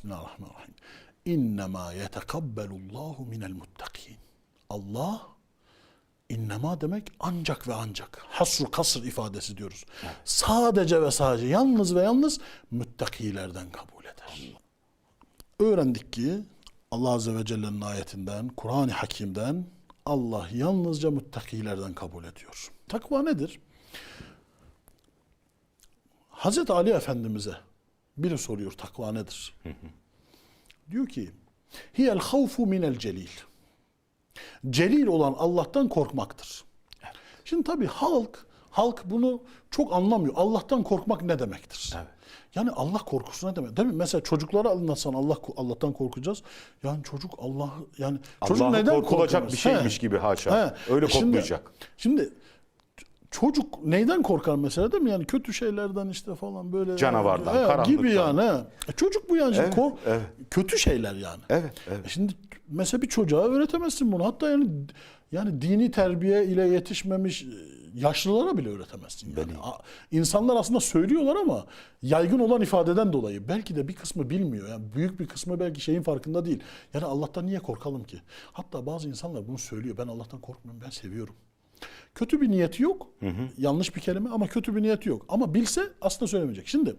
Bismillahirrahmanirrahim. İnnemâ yetekabbelullâhu minel muttakin. Allah innema demek ancak ve ancak. Hasru kasr ifadesi diyoruz. Sadece ve sadece yalnız ve yalnız müttakilerden kabul eder. Öğrendik ki Allah Azze ve Celle'nin ayetinden, Kur'an-ı Hakim'den Allah yalnızca muttakilerden kabul ediyor. Takva nedir? Hazreti Ali Efendimiz'e biri soruyor takva nedir? Diyor ki hiyel havfu minel celil. Celil olan Allah'tan korkmaktır. Şimdi tabii halk halk bunu çok anlamıyor. Allah'tan korkmak ne demektir? Evet. Yani Allah korkusu ne demek? Değil mi? Mesela çocuklara anlatsan Allah Allah'tan korkacağız. Yani çocuk Allah yani çocuk neden korkulacak korkmaz? bir şeymiş gibi haşa. Öyle Şimdi- korkmayacak. Şimdi, çocuk neyden korkar mesela değil mi? Yani kötü şeylerden işte falan böyle. Canavardan, He, karanlıktan. Gibi yani. he. E, Çocuk bu yani. Evet, kork- evet. Kötü şeyler yani. Evet, evet. E Şimdi mesela bir çocuğa öğretemezsin bunu. Hatta yani yani dini terbiye ile yetişmemiş e, yaşlılara bile öğretemezsin yani. İnsanlar aslında söylüyorlar ama yaygın olan ifadeden dolayı belki de bir kısmı bilmiyor. Yani büyük bir kısmı belki şeyin farkında değil. Yani Allah'tan niye korkalım ki? Hatta bazı insanlar bunu söylüyor. Ben Allah'tan korkmuyorum. Ben seviyorum. Kötü bir niyeti yok. Yanlış bir kelime ama kötü bir niyeti yok. Ama bilse aslında söylemeyecek. Şimdi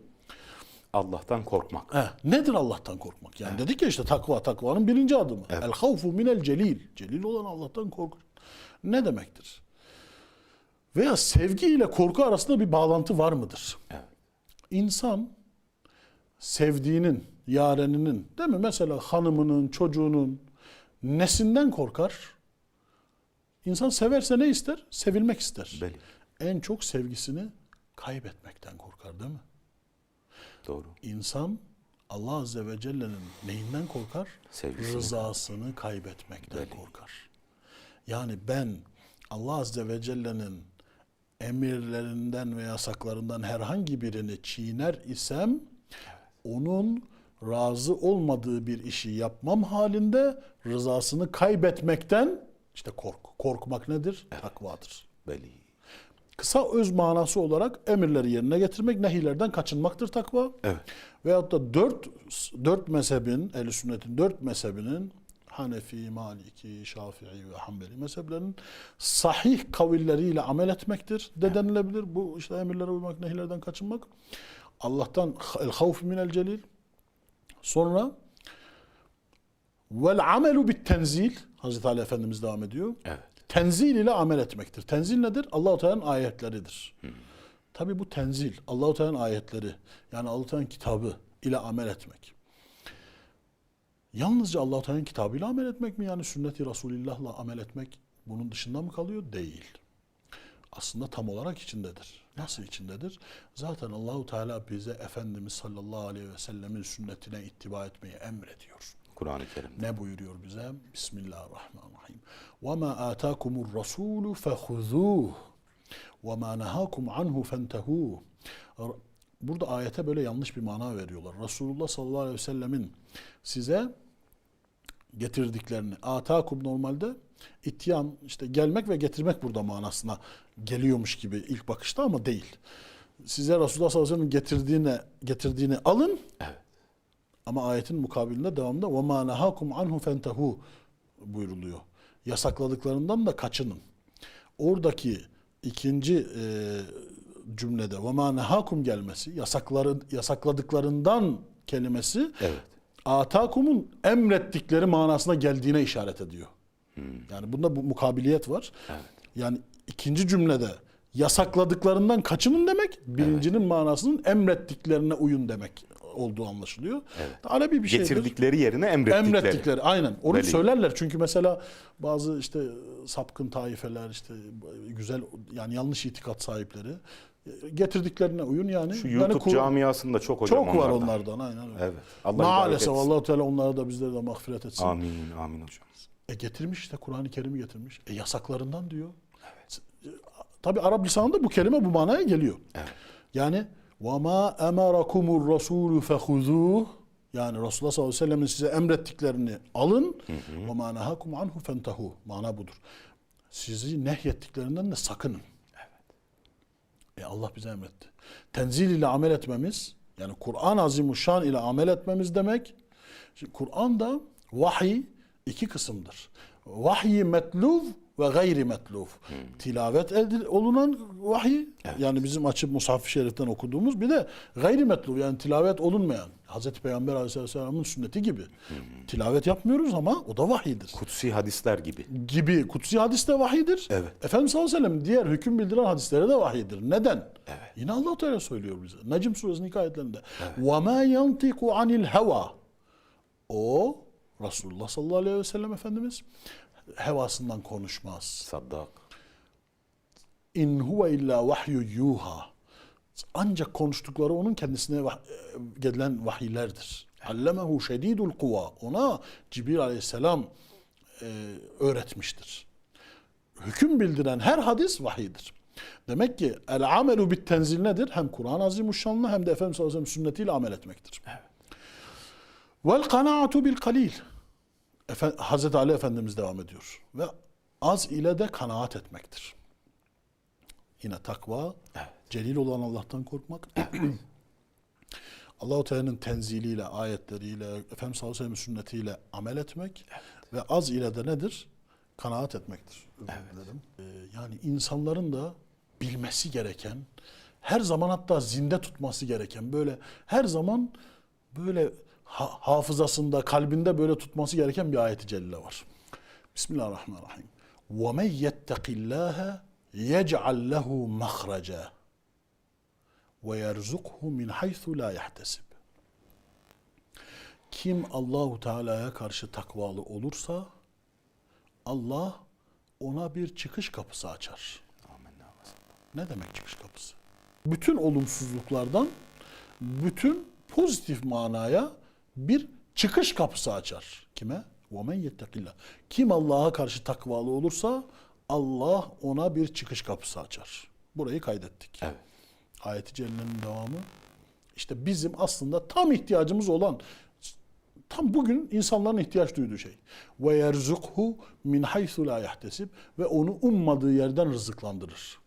Allah'tan korkmak. He, nedir Allah'tan korkmak? Yani dedik ya işte takva, takvanın birinci adımı. El havfu minel celil. Celil olan Allah'tan korku. Ne demektir? Veya sevgi ile korku arasında bir bağlantı var mıdır? Evet. İnsan sevdiğinin, yareninin, değil mi? Mesela hanımının, çocuğunun nesinden korkar? İnsan severse ne ister? Sevilmek ister. Belli. En çok sevgisini kaybetmekten korkar değil mi? Doğru. İnsan Allah Azze ve Celle'nin neyinden korkar? Sevgisini. Rızasını kaybetmekten korkar. Yani ben Allah Azze ve Celle'nin emirlerinden ve yasaklarından herhangi birini çiğner isem onun razı olmadığı bir işi yapmam halinde rızasını kaybetmekten işte kork. Korkmak nedir? Takvadır. Belli. Kısa öz manası olarak emirleri yerine getirmek, nehilerden kaçınmaktır takva. Evet. Veyahut da dört, dört mezhebin, ehl sünnetin dört mezhebinin Hanefi, Maliki, Şafii ve Hanbeli mezheplerinin sahih kavilleriyle amel etmektir de denilebilir. Bu işte emirlere uymak, nehilerden kaçınmak. Allah'tan el havf minel celil. Sonra vel amelu bit tenzil. Hazreti Ali Efendimiz devam ediyor. Evet. Tenzil ile amel etmektir. Tenzil nedir? Allahu Teala'nın ayetleridir. Tabi bu tenzil, Allahu Teala'nın ayetleri, yani Allahu Teala'nın kitabı ile amel etmek. Yalnızca Allahu Teala'nın kitabıyla amel etmek mi? Yani sünnet-i Resulullah'la amel etmek bunun dışında mı kalıyor? Değil. Aslında tam olarak içindedir. Nasıl içindedir? Zaten Allahu Teala bize Efendimiz sallallahu aleyhi ve sellemin sünnetine ittiba etmeyi emrediyor. Kur'an-ı Kerim'de. Ne buyuruyor bize? Bismillahirrahmanirrahim. وَمَا آتَاكُمُ الرَّسُولُ فَخُذُوهُ وَمَا نَهَاكُمْ عَنْهُ فَانْتَهُوهُ Burada ayete böyle yanlış bir mana veriyorlar. Resulullah sallallahu aleyhi ve sellemin size getirdiklerini, atakum normalde ityan, işte gelmek ve getirmek burada manasına geliyormuş gibi ilk bakışta ama değil. Size Resulullah sallallahu aleyhi ve sellem'in getirdiğine, getirdiğini alın, Evet. ama ayetin mukabilinde devamında وَمَا نَهَاكُمْ عَنْهُ فَانْتَهُ buyuruluyor. Yasakladıklarından da kaçının. Oradaki ikinci e, cümlede وَمَا نَهَاكُمْ gelmesi, yasakları, yasakladıklarından kelimesi Evet. atakumun emrettikleri manasına geldiğine işaret ediyor. Yani bunda bu mukabiliyet var. Yani ikinci cümlede yasakladıklarından kaçının demek, birincinin manasının emrettiklerine uyun demek olduğu anlaşılıyor. Arabi bir şeydir. Getirdikleri yerine emrettikleri. Emrettikleri aynen. Onu Veli. söylerler çünkü mesela bazı işte sapkın taifeler işte güzel yani yanlış itikat sahipleri getirdiklerine uyun yani. Şu yani YouTube Kur- camiasında çok hocam çok var onlardan. onlardan aynen öyle. Evet. Allah Maalesef. Allahu Teala onlara da bizlere de mağfiret etsin. Amin, amin hocam. E getirmiş işte Kur'an-ı Kerim'i getirmiş. E yasaklarından diyor. Tabi Arap lisanında bu kelime bu manaya geliyor. Yani وَمَا اَمَرَكُمُ الرَّسُولُ فَخُذُوهُ Yani Resulullah sallallahu aleyhi ve sellem'in size emrettiklerini alın. وَمَا نَهَاكُمْ عَنْهُ فَانْتَهُ Mana budur. Sizi nehyettiklerinden de sakının. E Allah bize emretti. Tenzil ile amel etmemiz, yani Kur'an-ı Azimuşşan ile amel etmemiz demek, Şimdi Kur'an'da vahiy iki kısımdır. Vahiy metluf ve gayri metluf. Tilavet elde olunan vahiy yani bizim açıp Mushaf-ı Şerif'ten okuduğumuz bir de gayri metluf yani tilavet olunmayan Hazreti Peygamber Aleyhisselam'ın sünneti gibi. Tilavet yapmıyoruz ama o da vahiydir Kutsi hadisler gibi. gibi kutsi hadis de vahidir. Evet. Efendimiz sallallahu aleyhi ve sellem diğer hüküm bildiren hadislere de vahidir. Neden? Yine Allah Teala söylüyor bize. Necm suresinin ilk ayetlerinde. وَمَا يَنْطِقُ عَنِ الْهَوَى O Resulullah sallallahu aleyhi ve sellem Efendimiz hevasından konuşmaz. Saddak. İn huve illa vahyu yuha. Ancak konuştukları onun kendisine vah- e, gelen vahiylerdir. Allemehu şedidul kuva. Ona Cibril aleyhisselam e, öğretmiştir. Hüküm bildiren her hadis vahidir. Demek ki el amelu bit tenzil nedir? Hem Kur'an-ı Azimuşşan'la hem de Efendimiz sallallahu aleyhi ve sellem sünnetiyle amel etmektir. Vel kanaatu bil kalil. Efe, Hazreti Ali Efendimiz devam ediyor. Ve az ile de kanaat etmektir. Yine takva, celil olan Allah'tan korkmak. Allahu Teala'nın tenziliyle, ayetleriyle, Efendimiz sallallahu aleyhi ve sellem sünnetiyle amel etmek ve az ile de nedir? Kanaat etmektir. Dilerim. Ee, yani insanların da bilmesi gereken, her zaman hatta zinde tutması gereken, böyle her zaman böyle ha- hafızasında, kalbinde böyle tutması gereken bir ayeti celile var. Bismillahirrahmanirrahim. وَمَنْ يَتَّقِ اللّٰهَ يَجْعَلْ لَهُ مَخْرَجًا وَيَرْزُقْهُ مِنْ حَيْثُ لَا يَحْتَسِبُ Kim Allahu Teala'ya karşı takvalı olursa Allah ona bir çıkış kapısı açar. Ne demek çıkış kapısı? Bütün olumsuzluklardan bütün pozitif manaya bir çıkış kapısı açar. Kime? وَمَنْ يَتَّقِ اللّٰهِ Kim Allah'a karşı takvalı olursa Allah ona bir çıkış kapısı açar. Burayı kaydettik. Evet. Ayeti Celle'nin devamı. İşte bizim aslında tam ihtiyacımız olan tam bugün insanların ihtiyaç duyduğu şey. Ve yerzukhu min haythu la yahtesib ve onu ummadığı yerden rızıklandırır.